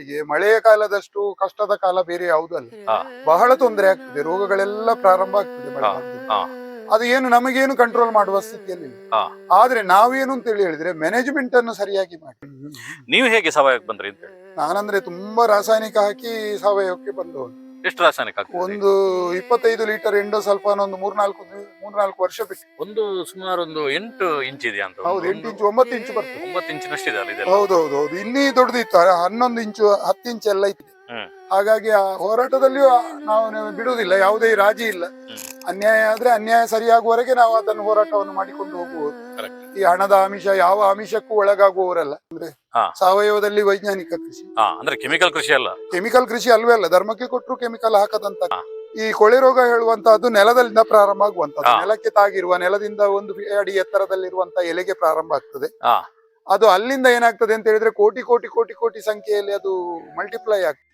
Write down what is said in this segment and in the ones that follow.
ರೈತರಿಗೆ ಮಳೆಯ ಕಾಲದಷ್ಟು ಕಷ್ಟದ ಕಾಲ ಬೇರೆ ಯಾವುದು ಅಲ್ಲ ಬಹಳ ತೊಂದರೆ ಆಗ್ತದೆ ರೋಗಗಳೆಲ್ಲ ಪ್ರಾರಂಭ ಆಗ್ತದೆ ಮಳೆ ಹಾ, ಬಂದ್ರೆ. ಹಾ. ಅದು ಏನು ನಮಗೇನು ಕಂಟ್ರೋಲ್ ಮಾಡುವ ಸ್ಥಿತಿಯಲ್ಲಿ ಇಲ್ಲ. ಹಾ. ಆದ್ರೆ ನಾವೇನು ಅಂತ ಹೇಳಿ ಹೇಳಿದ್ರೆ ಮ್ಯಾನೇಜ್ಮೆಂಟ್ ಅನ್ನು ಸರಿಯಾಗಿ ಮಾಡಿ ನೀವು ಹೇಗೆ ಸಾವಯವಕ್ಕೆ ಬಂದ್ರಿ ಅಂತ ಹೇಳಿ ನಾನಂದ್ರೆ ತುಂಬಾ ರಾಸಾಯನಿಕ ಹಾಕಿ ಸಾವಯವಕ್ಕೆ ಬಂದವನು ಎಷ್ಟು ರಾಸಾಯನಿಕ ಹಾಕ್ತಿದ್ರಿ? ಒಂದು ಇಪ್ಪತ್ತೈದು ಲೀಟರ್ ಎಂಡೋ ಸ್ವಲ್ಪ ಒಂದು ಮೂರ್ನಾಲ್ಕು ಮೂರ್ನಾಲ್ಕು ವರ್ಷ ಬಿಟ್ಟು. ಒಂದು ಸುಮಾರು ಒಂದು ಎಂಟು ಇಂಚ್ ಇದೆಯಾ ಅಂತ? ಹೌದು ಎಂಟು ಇಂಚು ಒಂಬತ್ತು ಇಂಚು ಬರ್ತದೆ. ಒಂಬತ್ತು ಇಂಚಿನಷ್ಟಿದೆ ಅಲ್ಲ ಇದೆಲ್ಲ. ಹೌದು ಹೌದು ಹೌದು ಇನ್ನೀ ದೊಡ್ಡದಿತ್ತು ಹನ್ನೊಂದು ಇಂಚು ಹತ್ತು ಇಂಚು ಎಲ್ಲ ಇತ್ತು. ಹ್ಮ್. ಹಾಗಾಗಿ ಆ ಹೋರಾಟದಲ್ಲಿಯೂ ನಾವು ಬಿಡುವುದಿಲ್ಲ. ಯಾವುದೇ ರಾಜಿ ಇಲ್ಲ. ಹ್ಮ್. ಅನ್ಯಾಯ ಆದ್ರೆ ಅನ್ಯಾಯ ಸರಿಯಾಗುವವರೆಗೆ ನಾವು ಅದನ್ನು ಹೋರಾಟವನ್ನು ಮಾಡಿಕೊಂಡು ಹೋಗುವುದು. ಈ ಹಣದ ಆಮಿಷ ಯಾವ ಆಮಿಷಕ್ಕೂ ಒಳಗಾಗುವವರಲ್ಲ ಅಂದ್ರೆ ಹಾ. ಸಾವಯವದಲ್ಲಿ ವೈಜ್ಞಾನಿಕ ಕೃಷಿ ಹಾ ಅಂದ್ರೆ ಕೆಮಿಕಲ್ ಕೃಷಿ ಅಲ್ಲ ಕೆಮಿಕಲ್ ಕೃಷಿ ಅಲ್ವೇ ಅಲ್ಲ ಧರ್ಮಕ್ಕೆ ಕೊಟ್ಟರು ಕೆಮಿಕಲ್ ಹಾಕದಂತ ಹಾ. ಈ ಕೊಳೆ ರೋಗ ಹೇಳುವಂತಹದ್ದು ನೆಲದಿಂದ ಪ್ರಾರಂಭ ಆಗುವಂತದ್ದು ಹಾ. ನೆಲಕ್ಕೆ ತಾಗಿರುವ ನೆಲದಿಂದ ಒಂದು ಅಡಿ ಎತ್ತರದಲ್ಲಿರುವಂತ ಎಲೆಗೆ ಪ್ರಾರಂಭ ಆಗ್ತದೆ ಹಾ. ಅದು ಅಲ್ಲಿಂದ ಏನಾಗ್ತದೆ ಅಂತ ಹೇಳಿದ್ರೆ ಕೋಟಿ ಕೋಟಿ ಕೋಟಿ ಕೋಟಿ ಸಂಖ್ಯೆಯಲ್ಲಿ ಅದು ಮಲ್ಟಿಪ್ಲೈ ಆಗ್ತದೆ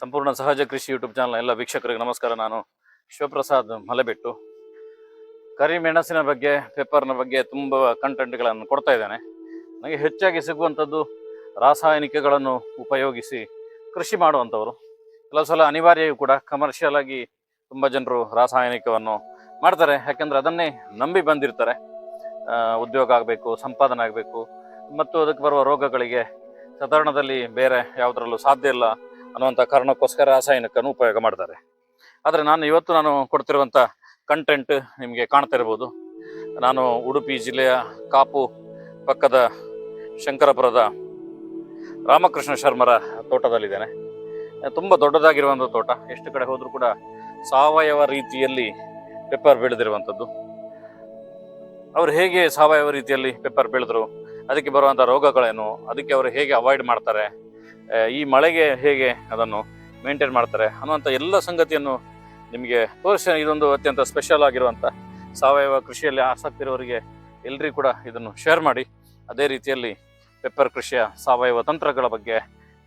ಸಂಪೂರ್ಣ ಸಹಜ ಕೃಷಿ ಯೂಟ್ಯೂಬ್ ಚಾನಲ್ ಎಲ್ಲ ವೀಕ್ಷಕರಿಗೆ ನಮಸ್ಕಾರ. ನಾನು ಶಿವಪ್ರಸಾದ್ ಮಲೆಬೆಟ್ಟು. ಕರಿಮೆಣಸಿನ ಬಗ್ಗೆ ಪೇಪರ್ನ ಬಗ್ಗೆ ತುಂಬ ಕಂಟೆಂಟ್ಗಳನ್ನು ಕೊಡ್ತಾ ಇದ್ದೇನೆ. ನನಗೆ ಹೆಚ್ಚಾಗಿ ಸಿಗುವಂಥದ್ದು ರಾಸಾಯನಿಕಗಳನ್ನು ಉಪಯೋಗಿಸಿ ಕೃಷಿ ಮಾಡುವಂಥವ್ರು. ಕೆಲವು ಸಲ ಅನಿವಾರ್ಯವೂ ಕೂಡ ಕಮರ್ಷಿಯಲ್ ಆಗಿ ತುಂಬ ಜನರು ರಾಸಾಯನಿಕವನ್ನು ಮಾಡ್ತಾರೆ. ಯಾಕೆಂದರೆ ಅದನ್ನೇ ನಂಬಿ ಬಂದಿರ್ತಾರೆ. ಉದ್ಯೋಗ ಆಗಬೇಕು, ಸಂಪಾದನೆ ಆಗಬೇಕು. ಮತ್ತು ಅದಕ್ಕೆ ಬರುವ ರೋಗಗಳಿಗೆ ಸಾಧಾರಣದಲ್ಲಿ ಬೇರೆ ಯಾವುದರಲ್ಲೂ ಸಾಧ್ಯ ಇಲ್ಲ. ಅನ್ನುವಂಥ ಕಾರಣಕ್ಕೋಸ್ಕರ ರಾಸಾಯನಿಕವನ್ನು ಉಪಯೋಗ ಮಾಡ್ತಾರೆ. ಆದರೆ ನಾನು ಇವತ್ತು ನಾನು ಕೊಡ್ತಿರುವಂಥ ಕಂಟೆಂಟ್ ನಿಮಗೆ ಕಾಣ್ತಾ ಇರ್ಬೋದು ನಾನು ಉಡುಪಿ ಜಿಲ್ಲೆಯ ಕಾಪು ಪಕ್ಕದ ಶಂಕರಪುರದ ರಾಮಕೃಷ್ಣ ಶರ್ಮರ ತೋಟದಲ್ಲಿದ್ದೇನೆ. ತುಂಬ ದೊಡ್ಡದಾಗಿರುವಂಥ ತೋಟ. ಎಷ್ಟು ಕಡೆ ಹೋದರೂ ಕೂಡ ಸಾವಯವ ರೀತಿಯಲ್ಲಿ ಪೆಪ್ಪರ್ ಬೆಳೆದಿರುವಂಥದ್ದು. ಅವರು ಹೇಗೆ ಸಾವಯವ ರೀತಿಯಲ್ಲಿ ಪೆಪ್ಪರ್ ಬೆಳೆದ್ರು, ಅದಕ್ಕೆ ಬರುವಂಥ ರೋಗಗಳೇನು, ಅದಕ್ಕೆ ಅವರು ಹೇಗೆ ಅವಾಯ್ಡ್ ಮಾಡ್ತಾರೆ ಈ ಮಳೆಗೆ ಹೇಗೆ ಅದನ್ನು ಮೇಂಟೈನ್ ಮಾಡ್ತಾರೆ ಅನ್ನುವಂಥ ಎಲ್ಲ ಸಂಗತಿಯನ್ನು ನಿಮಗೆ ತೋರಿಸಿ ಇದೊಂದು ಅತ್ಯಂತ ಸ್ಪೆಷಲ್ ಆಗಿರುವಂಥ ಸಾವಯವ ಕೃಷಿಯಲ್ಲಿ ಆಸಕ್ತಿ ಇರೋರಿಗೆ ಎಲ್ಲರಿಗೂ ಕೂಡ ಇದನ್ನು ಶೇರ್ ಮಾಡಿ. ಅದೇ ರೀತಿಯಲ್ಲಿ ಪೆಪ್ಪರ್ ಕೃಷಿಯ ಸಾವಯವ ತಂತ್ರಗಳ ಬಗ್ಗೆ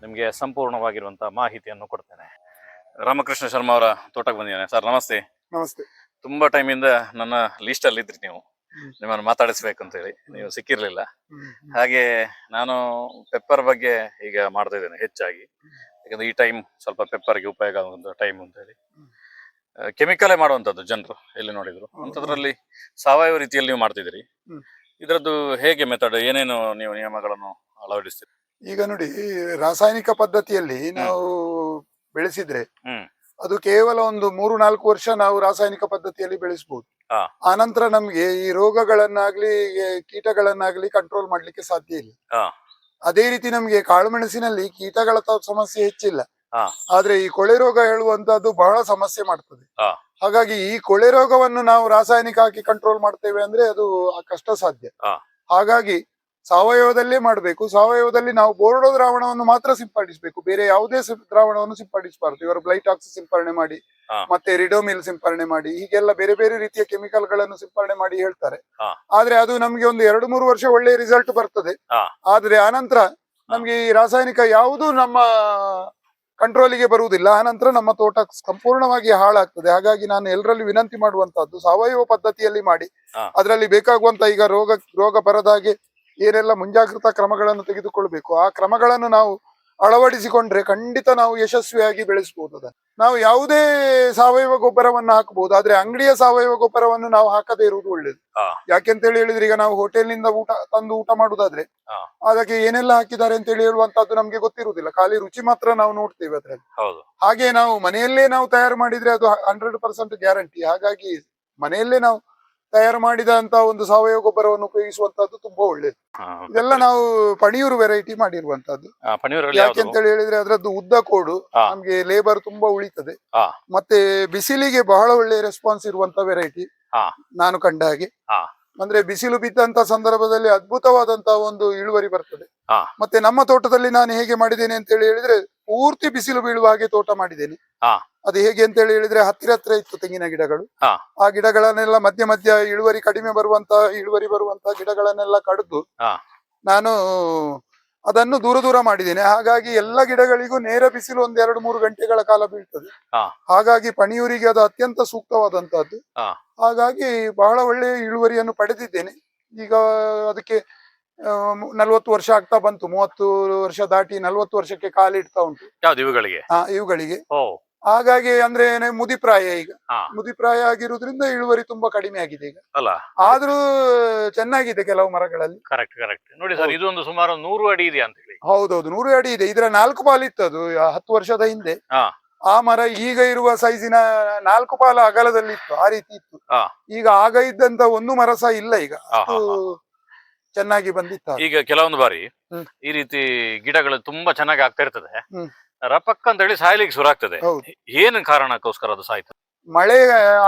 ನಿಮಗೆ ಸಂಪೂರ್ಣವಾಗಿರುವಂಥ ಮಾಹಿತಿಯನ್ನು ಕೊಡ್ತೇನೆ. ರಾಮಕೃಷ್ಣ ಶರ್ಮಾ ಅವರ ತೋಟಕ್ಕೆ ಬಂದಿದ್ದೇನೆ. ಸರ್ ನಮಸ್ತೆ. ನಮಸ್ತೆ. ತುಂಬ ಟೈಮಿಂದ ನನ್ನ ಲೀಸ್ಟಲ್ಲಿ ಇದ್ರಿ ನೀವು. ನಿಮ್ಮನ್ನು ಮಾತಾಡಿಸ್ಬೇಕು ಅಂತ ಹೇಳಿ ನೀವು ಸಿಕ್ಕಿರ್ಲಿಲ್ಲ. ಹಾಗೆ ನಾನು ಪೆಪ್ಪರ್ ಬಗ್ಗೆ ಈಗ ಮಾಡ್ತಾ ಇದ್ದೇನೆ ಹೆಚ್ಚಾಗಿ. ಯಾಕಂದ್ರೆ ಈ ಟೈಮ್ ಸ್ವಲ್ಪ ಪೆಪ್ಪರ್ಗೆ ಉಪಯೋಗ ಆಗುವಂತ ಟೈಮ್ ಅಂತ ಹೇಳಿ ಕೆಮಿಕಲೇ ಮಾಡುವಂಥದ್ದು ಜನರು ಎಲ್ಲಿ ನೋಡಿದ್ರು. ಅಂತದ್ರಲ್ಲಿ ಸಾವಯವ ರೀತಿಯಲ್ಲಿ ನೀವು ಮಾಡ್ತಿದ್ದೀರಿ. ಇದರದ್ದು ಹೇಗೆ ಮೆಥಡ್ ಏನೇನು ನೀವು ನಿಯಮಗಳನ್ನು ಅಳವಡಿಸ್ತೀರಿ? ಈಗ ನೋಡಿ ರಾಸಾಯನಿಕ ಪದ್ಧತಿಯಲ್ಲಿ ನಾವು ಬೆಳೆಸಿದ್ರೆ ಹ್ಮ್. ಅದು ಕೇವಲ ಒಂದು ಮೂರು ನಾಲ್ಕು ವರ್ಷ ನಾವು ರಾಸಾಯನಿಕ ಪದ್ಧತಿಯಲ್ಲಿ ಬೆಳೆಸಬಹುದು. ಆನಂತರ ನಮ್ಗೆ ಈ ರೋಗಗಳನ್ನಾಗ್ಲಿ ಕೀಟಗಳನ್ನಾಗ್ಲಿ ಕಂಟ್ರೋಲ್ ಮಾಡ್ಲಿಕ್ಕೆ ಸಾಧ್ಯ ಇಲ್ಲ. ಅದೇ ರೀತಿ ನಮ್ಗೆ ಕಾಳುಮೆಣಸಿನಲ್ಲಿ ಕೀಟಗಳ ಸಮಸ್ಯೆ ಹೆಚ್ಚಿಲ್ಲ. ಆದ್ರೆ ಈ ಕೊಳೆ ರೋಗ ಹೇಳುವಂತದ್ದು ಬಹಳ ಸಮಸ್ಯೆ ಮಾಡ್ತದೆ. ಹಾಗಾಗಿ ಈ ಕೊಳೆ ರೋಗವನ್ನು ನಾವು ರಾಸಾಯನಿಕ ಹಾಕಿ ಕಂಟ್ರೋಲ್ ಮಾಡ್ತೇವೆ ಅಂದ್ರೆ ಅದು ಕಷ್ಟ ಸಾಧ್ಯ. ಹಾಗಾಗಿ ಸಾವಯವದಲ್ಲೇ ಮಾಡಬೇಕು ಸಾವಯವದಲ್ಲಿ ನಾವು ಬೋರ್ಡೋ ದ್ರಾವಣವನ್ನು ಮಾತ್ರ ಸಿಂಪಡಿಸಬೇಕು ಬೇರೆ ಯಾವುದೇ ದ್ರಾವಣವನ್ನು ಸಿಂಪಡಿಸಬಾರದು ಇವರು ಬ್ಲೈಟಾಕ್ಸ್ ಸಿಂಪರಣೆ ಮಾಡಿ. ಮತ್ತೆ ರಿಡೋಮಿಲ್ ಸಿಂಪರಣೆ ಮಾಡಿ ಹೀಗೆಲ್ಲ ಬೇರೆ ಬೇರೆ ರೀತಿಯ ಕೆಮಿಕಲ್ಗಳನ್ನು ಸಿಂಪರಣೆ ಮಾಡಿ ಹೇಳ್ತಾರೆ. ಆದ್ರೆ ಅದು ನಮ್ಗೆ ಒಂದು ಎರಡು ಮೂರು ವರ್ಷ ಒಳ್ಳೆ ರಿಸಲ್ಟ್ ಬರ್ತದೆ. ಆದ್ರೆ ಆನಂತರ ನಮ್ಗೆ ಈ ರಾಸಾಯನಿಕ ಯಾವುದು ನಮ್ಮ ಕಂಟ್ರೋಲಿಗೆ ಬರುವುದಿಲ್ಲ ಆನಂತರ ನಮ್ಮ ತೋಟ ಸಂಪೂರ್ಣವಾಗಿ ಹಾಳಾಗ್ತದೆ ಹಾಗಾಗಿ ನಾನು ಎಲ್ಲರಲ್ಲಿ ವಿನಂತಿ ಮಾಡುವಂತಹದ್ದು ಸಾವಯವ ಪದ್ಧತಿಯಲ್ಲಿ ಮಾಡಿ. ಅದರಲ್ಲಿ ಬೇಕಾಗುವಂತ ಈಗ ರೋಗ ರೋಗ ಬರದ ಹಾಗೆ ಏನೆಲ್ಲ ಮುಂಜಾಗ್ರತಾ ಕ್ರಮಗಳನ್ನು ತೆಗೆದುಕೊಳ್ಬೇಕು ಆ ಕ್ರಮಗಳನ್ನು ನಾವು ಅಳವಡಿಸಿಕೊಂಡ್ರೆ ಖಂಡಿತ ನಾವು ಯಶಸ್ವಿಯಾಗಿ ಬೆಳೆಸಬಹುದು ಅದನ್ನು. ನಾವು ಯಾವುದೇ ಸಾವಯವ ಗೊಬ್ಬರವನ್ನು ಹಾಕಬಹುದು ಆದ್ರೆ ಅಂಗಡಿಯ ಸಾವಯವ ಗೊಬ್ಬರವನ್ನು ನಾವು ಹಾಕದೇ ಇರುವುದು ಒಳ್ಳೇದು. ಯಾಕೆಂತ ಹೇಳಿ ಹೇಳಿದ್ರೆ ಈಗ ನಾವು ಹೋಟೆಲ್ನಿಂದ ಊಟ ತಂದು ಊಟ ಮಾಡುದಾದ್ರೆ. ಅದಕ್ಕೆ ಏನೆಲ್ಲ ಹಾಕಿದ್ದಾರೆ ಅಂತ ಹೇಳಿ ಹೇಳುವಂತದ್ದು ನಮ್ಗೆ ಗೊತ್ತಿರುವುದಿಲ್ಲ. ಖಾಲಿ ರುಚಿ ಮಾತ್ರ ನಾವು ನೋಡ್ತೇವೆ ಅದ್ರಲ್ಲಿ. ಹಾಗೆ ನಾವು ಮನೆಯಲ್ಲೇ ನಾವು ತಯಾರು ಮಾಡಿದ್ರೆ ಅದು ಹಂಡ್ರೆಡ್ ಪರ್ಸೆಂಟ್ ಗ್ಯಾರಂಟಿ. ಹಾಗಾಗಿ ಮನೆಯಲ್ಲೇ ನಾವು ತಯಾರು ಮಾಡಿದಂತ ಒಂದು ಸಾವಯವ ಗೊಬ್ಬರವನ್ನು ಉಪಯೋಗಿಸುವಂತದ್ದು ತುಂಬಾ ಒಳ್ಳೇದು. ಇದೆಲ್ಲ ನಾವು ಪಣಿಯೂರು ವೆರೈಟಿ ಮಾಡಿರುವಂತದ್ದು ಯಾಕೆ ಅಂತ ಹೇಳಿ ಹೇಳಿದ್ರೆ ಅದರದ್ದು ಉದ್ದ ಕೋಡು. ನಮ್ಗೆ ಲೇಬರ್ ತುಂಬಾ ಉಳಿತದೆ. ಮತ್ತೆ ಬಿಸಿಲಿಗೆ ಬಹಳ ಒಳ್ಳೆ ರೆಸ್ಪಾನ್ಸ್ ಇರುವಂತ ವೆರೈಟಿ ನಾನು ಕಂಡ ಹಾಗೆ. ಅಂದ್ರೆ ಬಿಸಿಲು ಬಿದ್ದಂತ ಸಂದರ್ಭದಲ್ಲಿ ಅದ್ಭುತವಾದಂತ ಒಂದು ಇಳುವರಿ ಬರ್ತದೆ. ಮತ್ತೆ ನಮ್ಮ ತೋಟದಲ್ಲಿ ನಾನು ಹೇಗೆ ಮಾಡಿದ್ದೇನೆ ಅಂತ ಹೇಳಿ ಹೇಳಿದ್ರೆ ಪೂರ್ತಿ ಬಿಸಿಲು ಬೀಳುವ ಹಾಗೆ ತೋಟ ಮಾಡಿದ್ದೇನೆ. ಅದು ಹೇಗೆ ಅಂತ ಹೇಳಿ ಹೇಳಿದ್ರೆ ಹತ್ತಿರ ಹತ್ತಿರ ಇತ್ತು ತೆಂಗಿನ ಗಿಡಗಳು. ಆ ಗಿಡಗಳನ್ನೆಲ್ಲ ಮಧ್ಯ ಮಧ್ಯ ಇಳುವರಿ ಕಡಿಮೆ ಬರುವಂತ ಇಳುವರಿ ಬರುವಂತ ಗಿಡಗಳನ್ನೆಲ್ಲ ಕಡಿದು. ನಾನು ಅದನ್ನು ದೂರ ದೂರ ಮಾಡಿದ್ದೇನೆ ಹಾಗಾಗಿ ಎಲ್ಲ ಗಿಡಗಳಿಗೂ ನೇರ ಬಿಸಿಲು ಒಂದ್ ಎರಡು ಮೂರು ಗಂಟೆಗಳ ಕಾಲ ಬೀಳ್ತದೆ. ಹಾಗಾಗಿ ಪಣಿಯೂರಿಗೆ ಅದು ಅತ್ಯಂತ ಸೂಕ್ತವಾದಂತಹದ್ದು. ಹಾಗಾಗಿ ಬಹಳ ಒಳ್ಳೆಯ ಇಳುವರಿಯನ್ನು ಪಡೆದಿದ್ದೇನೆ ಈಗ ಅದಕ್ಕೆ ನಲ್ವತ್ತು ವರ್ಷ ಆಗ್ತಾ ಬಂತು. ಮೂವತ್ತು ವರ್ಷ ದಾಟಿ ನಲ್ವತ್ತು ವರ್ಷಕ್ಕೆ ಕಾಲಿಡ್ತಾ ಉಂಟು. ಯಾವ್ದು ಇವುಗಳಿಗೆ? ಆ, ಇವುಗಳಿಗೆ. ಓ. ಹಾಗಾಗಿ ಅಂದ್ರೆ ಏನೇ ಮುದಿಪ್ರಾಯ ಈಗ. ಹಾ. ಮುದಿಪ್ರಾಯ ಆಗಿರುವುದರಿಂದ ಇಳುವರಿ ತುಂಬಾ ಕಡಿಮೆ ಆಗಿದೆ ಈಗ. ಅಲ್ಲ? ಆದ್ರೂ ಚೆನ್ನಾಗಿದೆ ಕೆಲವು ಮರಗಳಲ್ಲಿ. ಕರೆಕ್ಟ್ ಕರೆಕ್ಟ್ ನೋಡಿ ಸರ್ ಇದೊಂದು ಸುಮಾರು ನೂರು ಅಡಿ ಇದೆ ಅಂತ ಹೇಳಿ. ಹೌದೌದು ನೂರು ಅಡಿ ಇದೆ. ಇದರ ನಾಲ್ಕು ಪಾಲು ಇತ್ತು ಅದು ಆ ಹತ್ತು ವರ್ಷದ ಹಿಂದೆ. ಹಾ. ಆ ಮರ ಈಗ ಇರುವ ಸೈಜಿನ ನಾಲ್ಕು ಪಾಲು ಅಗಲದಲ್ಲಿ ಇತ್ತು ಆ ರೀತಿ ಇತ್ತು. ಹಾ. ಈಗ ಆಗ ಇದ್ದಂತ ಒಂದು ಮರ ಸಹ ಇಲ್ಲ ಈಗ. ಹಾ, ಅಷ್ಟು ಹಾ, ಚೆನ್ನಾಗಿ ಬಂದಿತ್ತು ಈಗ ಕೆಲವೊಂದು ಬಾರಿ ಹ್ಮ್. ಈ ರೀತಿ ಗಿಡಗಳು ತುಂಬಾ ಚೆನ್ನಾಗಿ ಆಗ್ತಾ ಇರ್ತದೆ ಹ್ಮ್. ರಪಕ್ಕ ಅಂತ ಹೇಳಿ ಸಾಯ್ಲಿಕ್ಕೆ ಶುರು ಆಗ್ತದೆ ಹೌದು ಏನು ಕಾರಣಕ್ಕೋಸ್ಕರ ಅದು ಸಾಯ್ತು ಮಳೆ